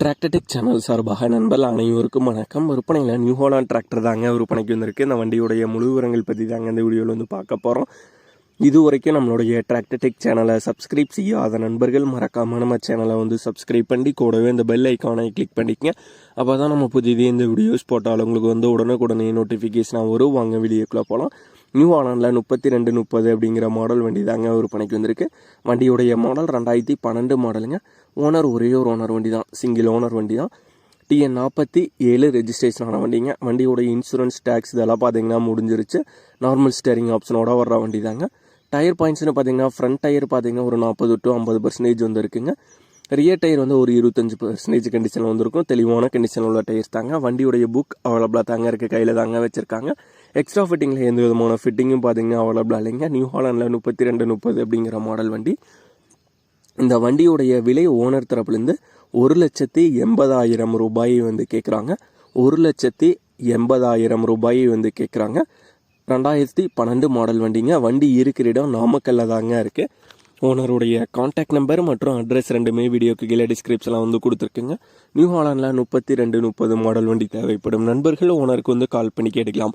Tractor Tech channel சார்பாக நண்பர்கள் அனைவருக்கும் வணக்கம். விற்பனையில் நியூ ஹோலாண்ட் டிராக்டர் தாங்க விற்பனைக்கு வந்திருக்கு. இந்த வண்டியுடைய முழு விவரங்கள் பற்றி தாங்க இந்த வீடியோவில் வந்து பார்க்க போகிறோம் இது வரைக்கும் நம்மளுடைய டிராக்டர்டெக் சேனலை சப்ஸ்கிரைப் செய்யாத நண்பர்கள் மறக்காம நம்ம சேனலை வந்து சப்ஸ்கிரைப் பண்ணி கூடவே இந்த பெல் ஐக்கானை கிளிக் பண்ணிக்கங்க. அப்போ தான் நம்ம புதியதே இந்த வீடியோஸ் போட்டாலும் உங்களுக்கு வந்து உடனுக்குடனே நோட்டிஃபிகேஷனாக வரும். வாங்க வீடியோக்குள்ளே போகலாம் நியூ ஆலாண்டில் முப்பத்தி ரெண்டு முப்பது அப்படிங்கிற மாடல் வண்டி தாங்க விற்பனைக்கு வந்திருக்கு. வண்டியுடைய மாடல் ரெண்டாயிரத்தி பன்னெண்டு மாடலுங்க ஓனர் ஒரே ஒரு ஓனர் வண்டி தான் சிங்கிள் ஓனர் வண்டி தான் டிஎன் நாற்பத்தி ஏழு ரெஜிஸ்ட்ரேஷன் ஆன வண்டிங்க. வண்டியோடைய இன்சூரன்ஸ் டேக்ஸ் இதெல்லாம் பார்த்தீங்கன்னா முடிஞ்சிருச்சு. நார்மல் ஸ்டேரிங் ஆப்ஷனோட வர்ற வண்டி தாங்க டயர் பாயிண்ட்ஸ்னு பார்த்தீங்கன்னா ஃப்ரண்ட் டயர் பார்த்தீங்கன்னா ஒரு நாற்பது டு ஐம்பது பர்சன்டேஜ் வந்து இருக்குங்க ரியர் டயர் வந்து ஒரு இருபத்தஞ்சு பர்சன்டேஜ் கண்டிஷனில் வந்திருக்கும். தெளிவான கண்டிஷனில் உள்ள டயர்ஸ் தாங்க. வண்டியுடைய புக் அவைலபிளாக தாங்க இருக்குது கையில் தாங்க வச்சுருக்காங்க. எக்ஸ்ட்ரா ஃபிட்டிங்கில் எந்த விதமான ஃபிட்டிங்கும் பார்த்தீங்கன்னா அவைலபிளாக இல்லைங்க. நியூ ஹாலண்டில் முப்பத்தி ரெண்டு முப்பது அப்படிங்கிற மாடல் வண்டி. இந்த வண்டியுடைய விலை ஓனர் தரப்புலேருந்து ஒரு லட்சத்தி எண்பதாயிரம் ரூபாயை வந்து கேட்குறாங்க ஒரு லட்சத்தி எண்பதாயிரம் ரூபாயை வந்து கேட்குறாங்க ரெண்டாயிரத்தி பன்னெண்டு மாடல் வண்டிங்க. வண்டி இருக்கிற இடம் நாமக்கல்ல தாங்க இருக்குது ஓனருடைய காண்டாக்ட் நம்பர் மற்றும் அட்ரஸ் ரெண்டுமே வீடியோக்கு கீழே டிஸ்கிரிப்ஷனில் வந்து கொடுத்துருக்குங்க. நியூ ஹாலாண்டில் முப்பத்தி ரெண்டு முப்பது மாடல் வண்டி தேவைப்படும். நண்பர்கள் ஓனருக்கு வந்து கால் பண்ணி கேட்டுக்கலாம்.